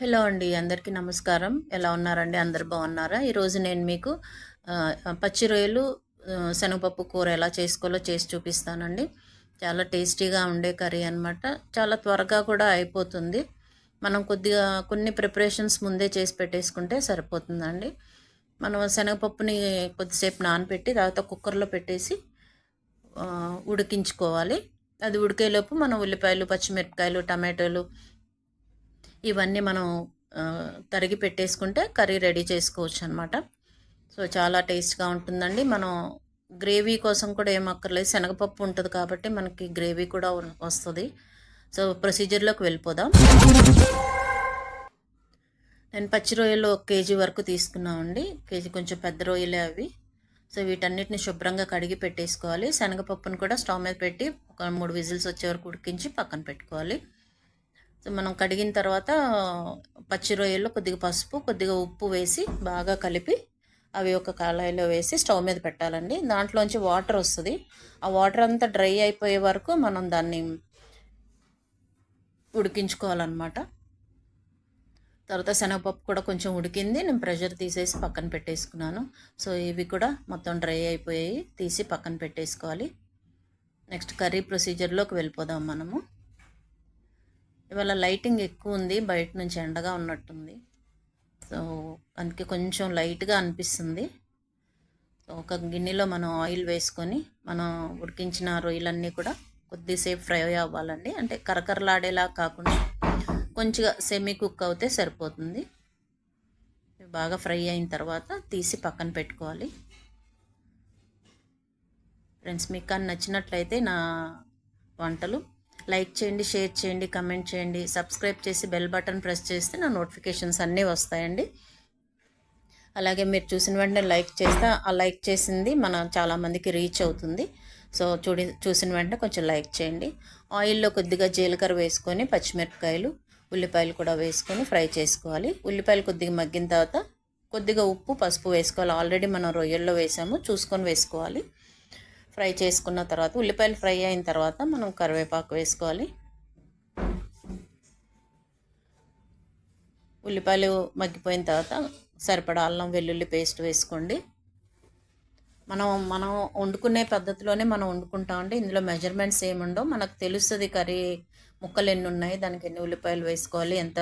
Hello అండి అందరికీ నమస్కారం. ఎలా ఉన్నారండి? అందరు బాగున్నారా? ఈరోజు నేను మీకు పచ్చి రొయ్యలు శనగపప్పు కూర ఎలా చేసుకోవాలో చేసి చూపిస్తానండి. చాలా టేస్టీగా ఉండే కర్రీ అనమాట చాలా త్వరగా కూడా అయిపోతుంది. మనం కొద్దిగా కొన్ని ప్రిపరేషన్స్ ముందే చేసి పెట్టేసుకుంటే సరిపోతుందండి. మనం శనగపప్పుని కొద్దిసేపు నానబెట్టి తర్వాత కుక్కర్లో పెట్టేసి ఉడికించుకోవాలి. అది ఉడికేలోపు మనం ఉల్లిపాయలు పచ్చిమిరపకాయలు టమాటోలు ఇవన్నీ మనం తరిగి పెట్టేసుకుంటే కర్రీ రెడీ చేసుకోవచ్చు అనమాట సో చాలా టేస్ట్గా ఉంటుందండి. మనం గ్రేవీ కోసం కూడా ఏం అక్కర్లేదు. శనగపప్పు ఉంటుంది కాబట్టి మనకి గ్రేవీ కూడా వస్తుంది. సో ప్రొసీజర్లోకి వెళ్ళిపోదాం. నేను పచ్చి రొయ్యలు ఒక కేజీ వరకు తీసుకున్నామండి. కేజీ కొంచెం పెద్ద రొయ్యలే అవి. సో వీటన్నిటిని శుభ్రంగా కడిగి పెట్టేసుకోవాలి. శనగపప్పును కూడా స్టవ్ మీద పెట్టి ఒక మూడు విజిల్స్ వచ్చే వరకు ఉడికించి పక్కన పెట్టుకోవాలి. సో మనం కడిగిన తర్వాత పచ్చి రొయ్యల్లో కొద్దిగా పసుపు కొద్దిగా ఉప్పు వేసి బాగా కలిపి అవి ఒక కళాయిలో వేసి స్టవ్ మీద పెట్టాలండి. దాంట్లోంచి వాటర్ వస్తుంది. ఆ వాటర్ అంతా డ్రై అయిపోయే వరకు మనం దాన్ని ఉడికించుకోవాలన్నమాట. తర్వాత శనగపప్పు కూడా కొంచెం ఉడికింది. నేను ప్రెషర్ తీసేసి పక్కన పెట్టేసుకున్నాను. సో ఇవి కూడా మొత్తం డ్రై అయిపోయాయి తీసి పక్కన పెట్టేసుకోవాలి. నెక్స్ట్ కర్రీ ప్రొసీజర్లోకి వెళ్ళిపోదాం మనము. ఇవాళ లైటింగ్ ఎక్కువ ఉంది బయట నుంచి ఎండగా ఉన్నట్టుంది. సో అందుకే కొంచెం లైట్గా అనిపిస్తుంది. సో ఒక గిన్నెలో మనం ఆయిల్ వేసుకొని మనం ఉడికించిన రొయ్యలన్నీ కూడా కొద్దిసేపు ఫ్రై అవ్వాలండి. అంటే కరకరలాడేలా కాకుండా కొంచెం సెమీ కుక్ అవుతే సరిపోతుంది. బాగా ఫ్రై అయిన తర్వాత తీసి పక్కన పెట్టుకోవాలి. ఫ్రెండ్స్ మీకు కానీ నచ్చినట్లయితే నా వంటలు లైక్ చేయండి షేర్ చేయండి కమెంట్ చేయండి. సబ్స్క్రైబ్ చేసి బెల్ బటన్ ప్రెస్ చేస్తే నా నోటిఫికేషన్స్ అన్నీ వస్తాయండి. అలాగే మీరు చూసిన వెంటనే లైక్ చేస్తే ఆ లైక్ చేసింది మన చాలామందికి రీచ్ అవుతుంది. సో చూడి చూసిన వెంటనే కొంచెం లైక్ చేయండి. ఆయిల్లో కొద్దిగా జీలకర్ర వేసుకొని పచ్చిమిరపకాయలు ఉల్లిపాయలు కూడా వేసుకొని ఫ్రై చేసుకోవాలి. ఉల్లిపాయలు కొద్దిగా మగ్గిన తర్వాత కొద్దిగా ఉప్పు పసుపు వేసుకోవాలి. ఆల్రెడీ మనం రొయ్యల్లో వేసాము చూసుకొని వేసుకోవాలి. ఫ్రై చేసుకున్న తర్వాత ఉల్లిపాయలు ఫ్రై అయిన తర్వాత మనం కరివేపాకు వేసుకోవాలి. ఉల్లిపాయలు మగ్గిపోయిన తర్వాత సరిపడా అల్లం వెల్లుల్లి పేస్ట్ వేసుకోండి. మనం మనం వండుకునే పద్ధతిలోనే మనం వండుకుంటామండి ఇందులో మెజర్మెంట్స్ ఏముండవు మనకు తెలుస్తుంది కర్రీ ముక్కలు ఎన్ని ఉన్నాయి దానికి ఎన్ని ఉల్లిపాయలు వేసుకోవాలి ఎంత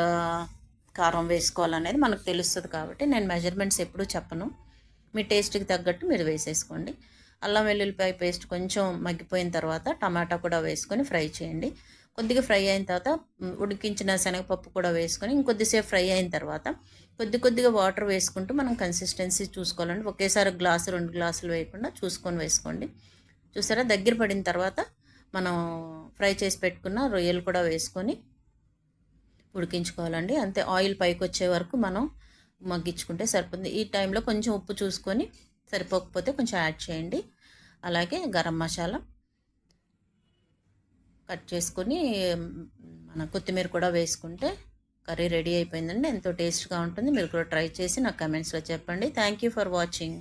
కారం వేసుకోవాలనేది మనకు తెలుస్తుంది కాబట్టి నేను మెజర్మెంట్స్ ఎప్పుడూ చెప్పను. మీ టేస్ట్కి తగ్గట్టు మీరు వేసేసుకోండి. అల్లం వెల్లుల్లిపాయ పేస్ట్ కొంచెం మగ్గిపోయిన తర్వాత టమాటా కూడా వేసుకొని ఫ్రై చేయండి. కొద్దిగా ఫ్రై అయిన తర్వాత ఉడికించిన శనగపప్పు కూడా వేసుకొని ఇంకొద్దిసేపు ఫ్రై అయిన తర్వాత కొద్ది కొద్దిగా వాటర్ వేసుకుంటూ మనం కన్సిస్టెన్సీ చూసుకోవాలండి. ఒకేసారి గ్లాసు రెండు గ్లాసులు వేయకుండా చూసుకొని వేసుకోండి. చూసారా? దగ్గర పడిన తర్వాత మనం ఫ్రై చేసి పెట్టుకున్న రొయ్యలు కూడా వేసుకొని ఉడికించుకోవాలండి. అంతే ఆయిల్ పైకి వచ్చే వరకు మనం మగ్గించుకుంటే సరిపోతుంది. ఈ టైంలో కొంచెం ఉప్పు చూసుకొని సరిపోకపోతే కొంచెం యాడ్ చేయండి. అలాగే గరం మసాలా కట్ చేసుకొని మన కొత్తిమీర కూడా వేసుకుంటే కర్రీ రెడీ అయిపోయిందండి. ఎంతో టేస్ట్గా ఉంటుంది. మీరు కూడా ట్రై చేసి నాకు కమెంట్స్లో చెప్పండి. Thank you for watching.